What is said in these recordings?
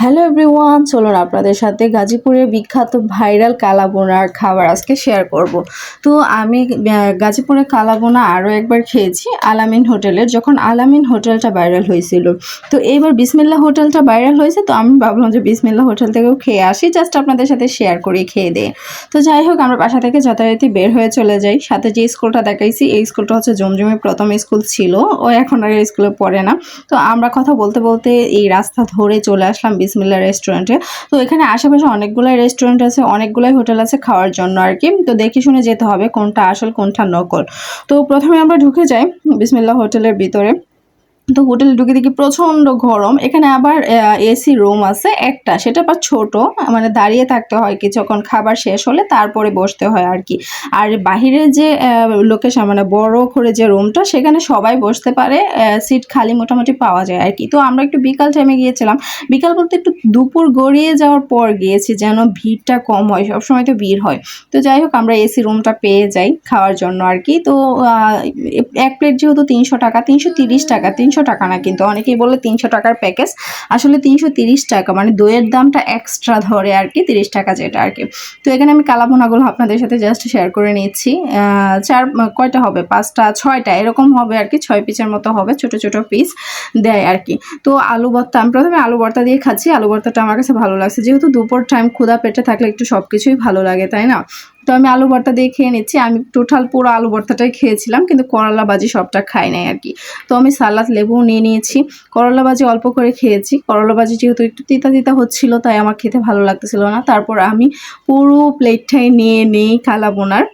Hello everyone চলুন আপনাদের সাথে গাজীপুরের বিখ্যাত ভাইরাল কালাবোনার খাবার আজকে শেয়ার করব। তো আমি গাজীপুরে কালাবোনা আরও একবার খেয়েছি, আলামিন হোটেলের, যখন আলামিন হোটেলটা ভাইরাল হয়েছিল। তো এইবার বিসমিল্লা হোটেলটা ভাইরাল হয়েছে, তো আমি ভাবলাম যে বিসমিল্লা হোটেল থেকেও খেয়ে আসি জাস্ট আপনাদের সাথে শেয়ার করি, খেয়ে দিয়ে। তো যাই হোক, আমরা বাসা থেকে যথারীতি বের হয়ে চলে যাই। সাথে যে স্কুলটা দেখাইছি, এই স্কুলটা হচ্ছে জমজমি প্রথম স্কুল ছিল, ও এখন আর স্কুলে পড়ে না। তো আমরা কথা বলতে বলতে এই রাস্তা ধরে চলে আসলাম বিসমিল্লা রেস্টুরেন্টে তো এখানে আশেপাশে অনেকগুলাই রেস্টুরেন্ট আছে, অনেকগুলাই হোটেল আছে খাওয়ার জন্য আর কি তো দেখে শুনে যেতে হবে কোনটা আসল, কোনটা নকল। তো প্রথমে আমরা ঢুকে যাই বিসমিল্লা হোটেলের ভিতরে। তো হোটেলে ঢুকে দেখি প্রচণ্ড গরম। এখানে আবার এসি রুম আছে, একটা। সেটা আবার ছোট মানে দাঁড়িয়ে থাকতে হয় কিছুক্ষণ, খাবার শেষ হলে তারপরে বসতে হয় আর কি। আর বাহিরের যে লোকেশন মানে বড় করে যে রুমটা সেখানে সবাই বসতে পারে সিট খালি মোটামুটি পাওয়া যায় আর কি। তো আমরা একটু বিকাল টাইমে গিয়েছিলাম। বিকাল বলতে একটু দুপুর গড়িয়ে যাওয়ার পর গিয়েছি, যেন ভিড়টা কম হয়, সবসময় তো ভিড় হয়। তো যাই হোক, আমরা এসি রুমটা পেয়ে যাই খাওয়ার জন্য আর কি। তো এক প্লেট যেহেতু তিনশো টাকা, তিনশো তিরিশ টাকা, তিনশো টাকা না, কিন্তু অনেকেই বলে তিনশো টাকার প্যাকেজ আসলে তিনশো তিরিশ টাকা মানে দইয়ের দামটা এক্সট্রা ধরে আর কি, তিরিশ টাকা যেটা আর কি। তো এখানে আমি কালাভোনাগুলো আপনাদের সাথে জাস্ট শেয়ার করে নিচ্ছি। চার, কয়টা হবে? পাঁচটা, ছয়টা, এরকম হবে আর কি, ছয় পিসের মতো হবে, ছোট ছোট পিস দেয় আর কি। তো আলু ভর্তা, আমি প্রথমে আলু ভর্তা দিয়ে খাচ্ছি। আলু ভর্তাটা আমার কাছে ভালো লাগছে। যেহেতু দুপুর টাইম ক্ষুধা পেটে থাকলে একটু সব কিছুই ভালো লাগে, তাই না? তো আমি আলু ভর্তা দিয়ে খেয়ে নিচ্ছি। আমি টোটাল পুরো আলু ভর্তাটাই খেয়েছিলাম, কিন্তু করলা বাজি সবটা খাই নাই আর কি। তো আমি সালাদ লেবুও নিয়ে নিয়েছি। করলা বাজি অল্প করে খেয়েছি। করলা বাজি যেহেতু একটু তিতা তিতা হচ্ছিল, তাই আমার খেতে ভালো লাগতেছিল না। তারপর আমি পুরো প্লেটটাই নিয়ে নিই কালা বোনার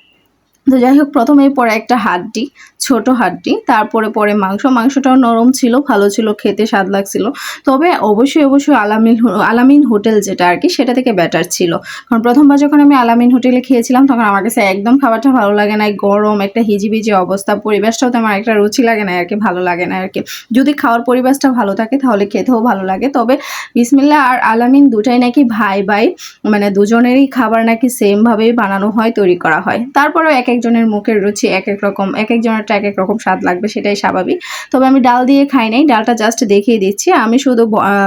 তো যাই হোক প্রথমেই পরে একটা হাড্ডি। ছোট হাড্ডি তারপরে পরে মাংস, মাংসটাও নরম ছিল, ভালো ছিল, খেতে স্বাদ লাগছিল। তবে অবশ্যই অবশ্যই আলামিন আলামিন হোটেল যেটা আর কি, সেটা থেকে বেটার ছিল। কারণ প্রথমবার যখন আমি আলামিন হোটেলে খেয়েছিলাম, তখন আমার কাছে একদম খাবারটা ভালো লাগে না গরম, একটা হিজিবিজি অবস্থা, পরিবেশটাও তেমন একটা রুচি লাগে না আর কি, ভালো লাগে না আর কি। যদি খাওয়ার পরিবেশটা ভালো থাকে, তাহলে খেতেও ভালো লাগে। তবে বিসমিল্লা আর আলামিন দুটাই নাকি ভাই ভাই মানে দুজনেরই খাবার নাকি সেমভাবেই বানানো হয়, তৈরি করা হয়। তারপরেও এক একজনের মুখের রুচি এক এক রকম, এক একজনেরটা এক এক রকম স্বাদ লাগবে সেটাই স্বাভাবিক। তবে আমি ডাল দিয়ে খাই নাই, ডালটা জাস্ট দেখিয়ে দিচ্ছি। আমি শুধু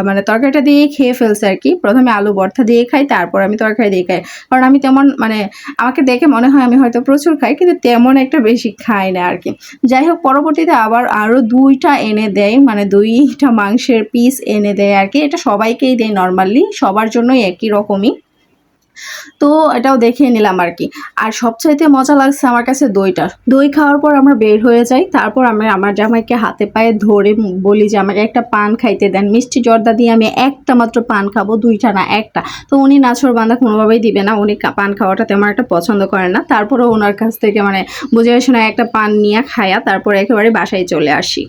মানে তরকারিটা দিয়ে খেয়ে ফেলছি আর কি। প্রথমে আলু ভর্তা দিয়ে খাই, তারপর আমি তরকারি দিয়ে খাই। কারণ আমি তেমন মানে আমাকে দেখে মনে হয় আমি হয়তো প্রচুর খাই, কিন্তু তেমন একটা বেশি খাই না আর কি। যাই হোক, পরবর্তীতে আবার আরও দুইটা এনে দেয় মানে দুইটা মাংসের পিস এনে দেয় আর কি। এটা সবাইকেই দেয় নর্মালি সবার জন্যই একই রকমই। তো এটাও দেখে নিলাম আর কি। আর সবচাইতে মজা লাগছে আমার কাছে দইটা দই খাওয়ার পর আমরা বের হয়ে যাই, তারপর আমি আমার জামাইকে হাতে পায়ে ধরে বলি যে, আমাকে একটা পান খাইতে দেন। মিষ্টি জর্দা দিয়ে আমি একটা মাত্র পান খাব, দুইটা না একটা। তো উনি নাছর বান্ধা কোনোভাবেই দিবে না, উনি পান খাওয়াটা তেমন একটা পছন্দ করেন না। তারপরে ওনার কাছ থেকে মানে বুঝে শুনে একটা পান নিয়ে খায়া তারপরে একেবারে বাসায় চলে আসি।